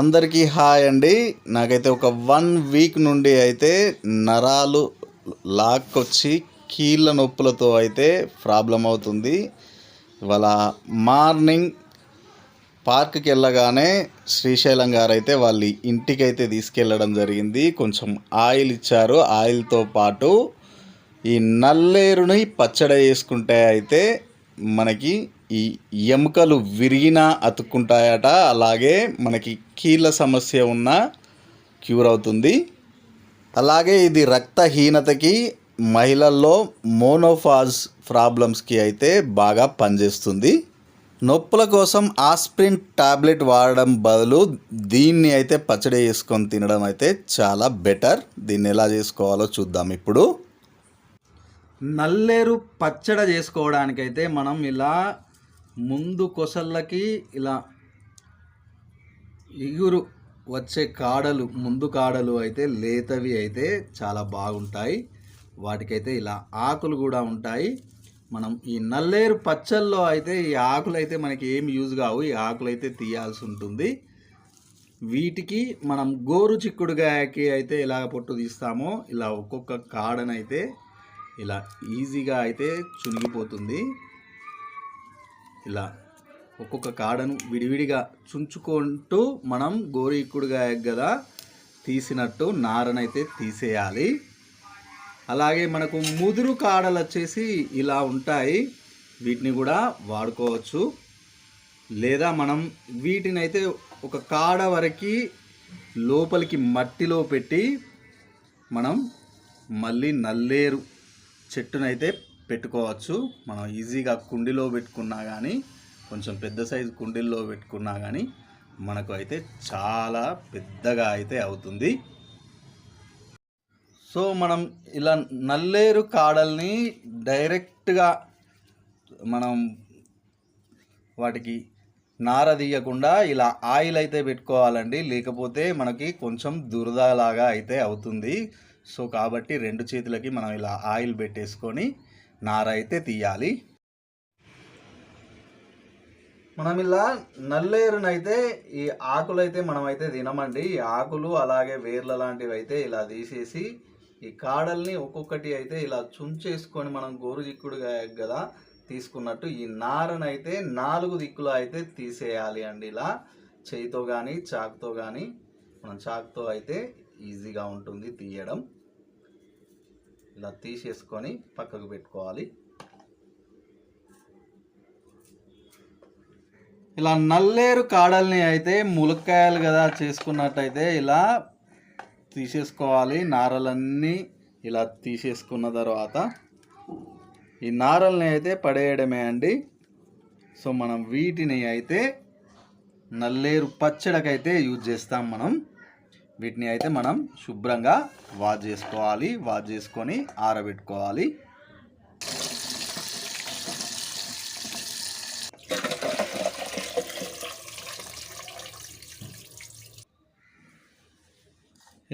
అందరికీ హాయ్ అండి. నాకైతే ఒక వన్ వీక్ నుండి అయితే నరాలు లాక్కొచ్చి కీళ్ళ నొప్పులతో అయితే ప్రాబ్లం అవుతుంది. ఇవాళ మార్నింగ్ పార్క్కి వెళ్ళగానే శ్రీశైలం గారు అయితే వాళ్ళ ఇంటికి అయితే తీసుకెళ్ళడం జరిగింది. కొంచెం ఆయిల్ ఇచ్చారు. ఆయిల్తో పాటు ఈ నల్లేరుని పచ్చడి చేసుకుంటే అయితే మనకి ఈ ఎముకలు విరిగినా అతుక్కుంటాయట. అలాగే మనకి కీళ్ళ సమస్య ఉన్న క్యూర్ అవుతుంది. అలాగే ఇది రక్తహీనతకి మహిళల్లో మోనోఫాజ్ ప్రాబ్లమ్స్కి అయితే బాగా పనిచేస్తుంది. నొప్పుల కోసం ఆస్ప్రిన్ టాబ్లెట్ వాడడం బదులు దీన్ని అయితే పచ్చడి చేసుకొని తినడం అయితే చాలా బెటర్. దీన్ని ఎలా చేసుకోవాలో చూద్దాం ఇప్పుడు. నల్లేరు పచ్చడి చేసుకోవడానికైతే మనం ఇలా ముందు కొసళ్ళకి ఇలా ఇగురు వచ్చే కాడలు ముందు కాడలు అయితే లేతవి అయితే చాలా బాగుంటాయి. వాటికైతే ఇలా ఆకులు కూడా ఉంటాయి. మనం ఈ నల్లేరు పచ్చల్లో అయితే ఈ ఆకులు అయితే మనకి ఏమి యూజ్ కావు. ఈ ఆకులు అయితే తీయాల్సి ఉంటుంది. వీటికి మనం గోరు చిక్కుడుగాయకి అయితే ఎలా పొట్టు తీస్తామో ఇలా ఒక్కొక్క కాడనైతే ఇలా ఈజీగా అయితే చునిగిపోతుంది. ఇలా ఒక్కొక్క కాడను విడివిడిగా చుంచుకుంటూ మనం గోరీకుడుగా కదా తీసినట్టు నారనైతే తీసేయాలి. అలాగే మనకు ముదురు కాడలు వచ్చేసి ఇలా ఉంటాయి. వీటిని కూడా వాడుకోవచ్చు. లేదా మనం వీటిని అయితే ఒక కాడ వరకు లోపలికి మట్టిలో పెట్టి మనం మళ్ళీ నల్లేరు చెట్టునైతే పెట్టుకోవచ్చు. మనం ఈజీగా కుండీలో పెట్టుకున్నా కానీ కొంచెం పెద్ద సైజు కుండీల్లో పెట్టుకున్నా కానీ మనకు అయితే చాలా పెద్దగా అయితే అవుతుంది. సో మనం ఇలా నల్లేరు కాడల్ని డైరెక్ట్గా మనం వాటికి నార తీయకుండా ఇలా ఆయిల్ అయితే పెట్టుకోవాలండి. లేకపోతే మనకి కొంచెం దురదలాగా అయితే అవుతుంది. సో కాబట్టి రెండు చేతులకి మనం ఇలా ఆయిల్ పెట్టేసుకొని నార అయితే తీయాలి. మనం ఇలా నల్లేరునైతే ఈ ఆకులు అయితే తినమండి. ఈ ఆకులు అలాగే వేర్ల లాంటివి అయితే ఇలా తీసేసి ఈ కాడల్ని ఒక్కొక్కటి అయితే ఇలా చుంచేసుకొని మనం గోరు కదా తీసుకున్నట్టు ఈ నారనైతే నాలుగు దిక్కులు అయితే తీసేయాలి అండి ఇలా. చేయితో కానీ చాకుతో కానీ మనం చాకుతో అయితే ఈజీగా ఉంటుంది తీయడం. ఇలా తీసేసుకొని పక్కకు పెట్టుకోవాలి. ఇలా నల్లేరు కాడల్ని అయితే ములక్కాయలు కదా చేసుకున్నట్టయితే ఇలా తీసేసుకోవాలి. నారలన్నీ ఇలా తీసేసుకున్న తర్వాత ఈ నారల్ని అయితే పడేయడమే అండి. సో మనం వీటిని అయితే నల్లేరు పచ్చడికైతే యూజ్ చేస్తాం మనం. వీటిని అయితే మనం శుభ్రంగా వాష్ చేసుకోవాలి. వాష్ చేసుకొని ఆరబెట్టుకోవాలి.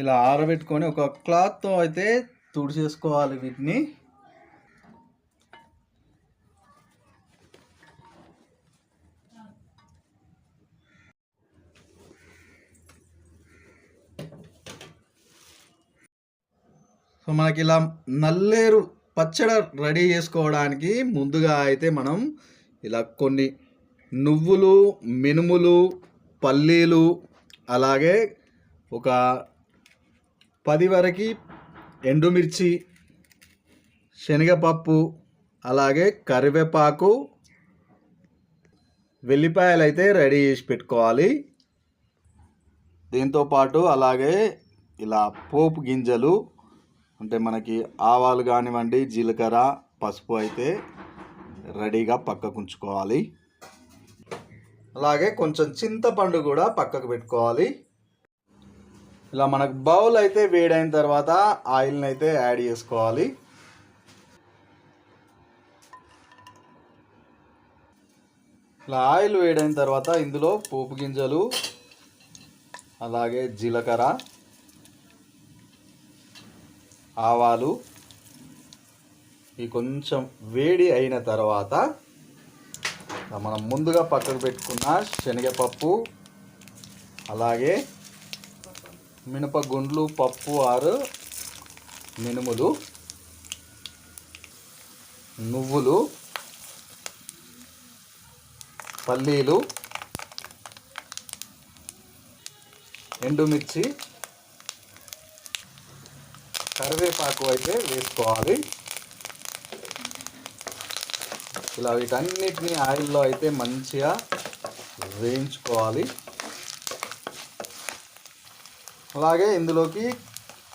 ఇలా ఆరబెట్టుకొని ఒక క్లాత్తో అయితే తుడిచేసుకోవాలి వీటిని. సో మనకి ఇలా నల్లేరు పచ్చడి రెడీ చేసుకోవడానికి ముందుగా అయితే మనం ఇలా కొన్ని నువ్వులు మినుములు పల్లీలు అలాగే ఒక పది వరకు ఎండుమిర్చి శనగపప్పు అలాగే కరివేపాకు వెల్లిపాయలు అయితే రెడీ చేసి పెట్టుకోవాలి. దీంతో పాటు అలాగే ఇలా పోపు గింజలు అంటే మనకి ఆవాలు కానివ్వండి జీలకర్ర పసుపు అయితే రెడీగా పక్కకు ఉంచుకోవాలి. అలాగే కొంచెం చింతపండు కూడా పక్కకు పెట్టుకోవాలి. ఇలా మనకు బౌల్ అయితే వేడైన తర్వాత ఆయిల్ని అయితే యాడ్ చేసుకోవాలి. ఇలా ఆయిల్ వేడైన తర్వాత ఇందులో పోపు గింజలు అలాగే జీలకర్ర ఆవాలు. ఈ కొంచెం వేడి అయిన తర్వాత మనం ముందుగా పక్కకు పెట్టుకున్న శనగపప్పు అలాగే మినపగుండ్లు పప్పు ఆరు మినుములు నువ్వులు పల్లీలు ఎండుమిర్చి కరివేపాకు అయితే వేసుకోవాలి. ఇలా వీటన్నిటిని ఆయిల్లో అయితే మంచిగా వేయించుకోవాలి. అలాగే ఇందులోకి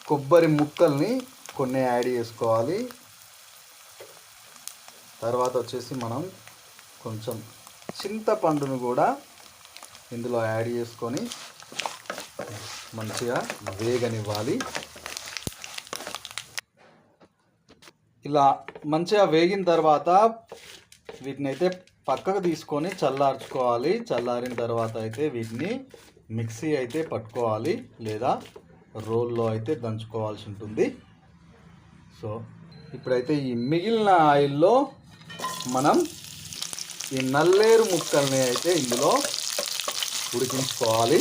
కొబ్బరి ముక్కల్ని కొన్ని యాడ్ చేసుకోవాలి. తర్వాత వచ్చేసి మనం కొంచెం చింతపండును కూడా ఇందులో యాడ్ చేసుకొని మంచిగా వేగనివ్వాలి. ఇలా మంచిగా వేగిన తర్వాత వీటిని అయితే పక్కకు తీసుకొని చల్లార్చుకోవాలి. చల్లారిన తర్వాత అయితే వీటిని మిక్సీ అయితే పట్టుకోవాలి లేదా రోల్లో అయితే దంచుకోవాల్సి ఉంటుంది. సో ఇప్పుడైతే ఈ మిగిలిన ఆయిల్లో మనం ఈ నల్లేరు ముక్కల్ని అయితే ఇందులో ఉడికించుకోవాలి.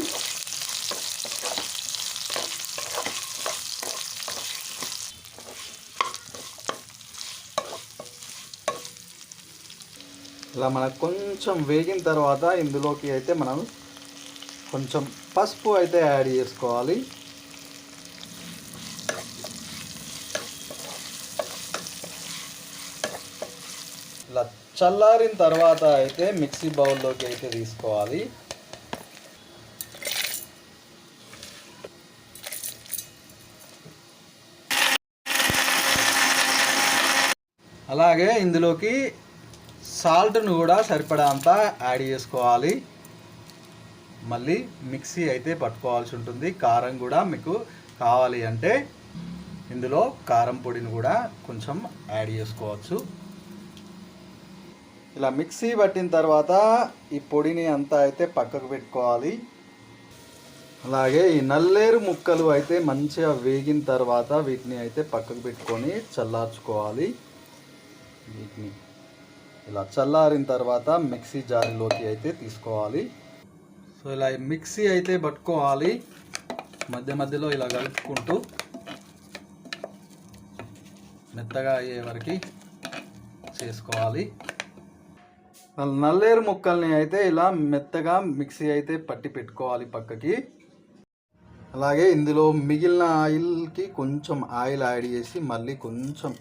ఇలా మనకు కొంచెం వేగిన తర్వాత ఇందులోకి అయితే మనం కొంచెం పసుపు అయితే యాడ్ చేసుకోవాలి. ఇలా చల్లారిన తర్వాత అయితే మిక్సీ బౌల్లోకి అయితే తీసుకోవాలి. అలాగే ఇందులోకి సాల్ట్ను కూడా సరిపడా అంతా యాడ్ చేసుకోవాలి. మళ్ళీ మిక్సీ అయితే పట్టుకోవాల్సి ఉంటుంది. కారం కూడా మీకు కావాలి అంటే ఇందులో కారం పొడిని కూడా కొంచెం యాడ్ చేసుకోవచ్చు. ఇలా మిక్సీ పట్టిన తర్వాత ఈ పొడిని అంతా అయితే పక్కకు పెట్టుకోవాలి. అలాగే ఈ నల్లేరు ముక్కలు అయితే మంచిగా వేగిన తర్వాత వీటిని అయితే పక్కకు పెట్టుకొని చల్లార్చుకోవాలి. వీటిని ఇలా చల్లారిన తర్వాత మిక్సీ జార్లోకి అయితే తీసుకోవాలి. సో ఇలా మిక్సీ అయితే పట్టుకోవాలి. మధ్య మధ్యలో ఇలా కలుపుకుంటూ మెత్తగా అయ్యే వరకు చేసుకోవాలి. నల్లేరు ముక్కల్ని అయితే ఇలా మెత్తగా మిక్సీ అయితే పట్టి పెట్టుకోవాలి పక్కకి. అలాగే ఇందులో మిగిలిన ఆయిల్కి కొంచెం ఆయిల్ యాడ్ చేసి మళ్ళీ కొంచెం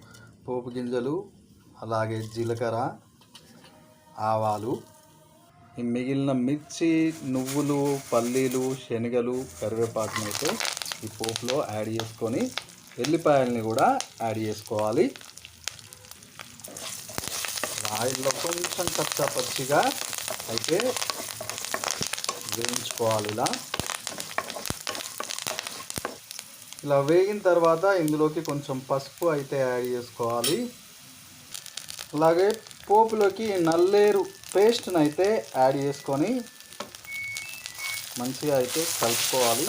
పోపు గింజలు అలాగే జీలకర్ర ఆవాలు. ఈ మిగిలిన మిర్చి నువ్వులు పల్లీలు శనగలు కరివేపాకుని అయితే ఈ పోపులో యాడ్ చేసుకొని ఎల్లిపాయలని కూడా యాడ్ చేసుకోవాలి. ఆయిల్లో కొంచెం కచ్చా పచ్చిగా అయితే వేయించుకోవాలి ఇలా. ఇలా వేగిన తర్వాత ఇందులోకి కొంచెం పసుపు అయితే యాడ్ చేసుకోవాలి. అలాగే పోపులోకి నల్లేరు పేస్ట్ని అయితే యాడ్ చేసుకొని మంచిగా అయితే కలుపుకోవాలి.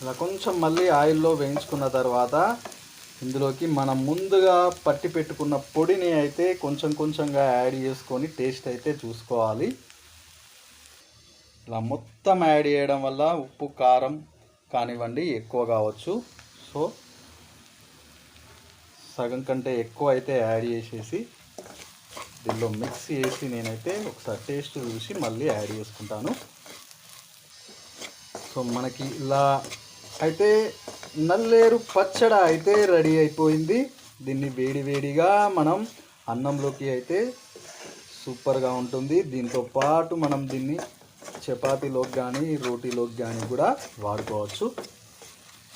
ఇలా కొంచెం మళ్ళీ ఆయిల్లో వేయించుకున్న తర్వాత ఇందులోకి మనం ముందుగా పట్టి పెట్టుకున్న పొడిని అయితే కొంచెం కొంచెంగా యాడ్ చేసుకొని టేస్ట్ అయితే చూసుకోవాలి. ఇలా మొత్తం యాడ్ చేయడం వల్ల ఉప్పు కారం కానివ్వండి ఎక్కువ కావచ్చు. సో సగం కంటే ఎక్కువ అయితే యాడ్ చేసేసి దీనిలో మిక్స్ చేసి నేనైతే ఒకసారి టేస్ట్ చూసి మళ్ళీ యాడ్ చేసుకుంటాను. సో మనకి ఇలా అయితే నల్లేరు పచ్చడ అయితే రెడీ అయిపోయింది. దీన్ని వేడి వేడిగా మనం అన్నంలోకి అయితే సూపర్గా ఉంటుంది. దీంతో పాటు మనం దీన్ని చపాతీలోకి కానీ రోటీలోకి కానీ కూడా వాడుకోవచ్చు.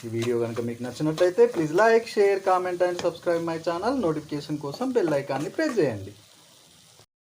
ఈ వీడియో కనుక మీకు నచ్చినట్లయితే please like share comment and subscribe my channel notification కోసం బెల్ ఐకాన్ని ప్రెస్ చేయండి.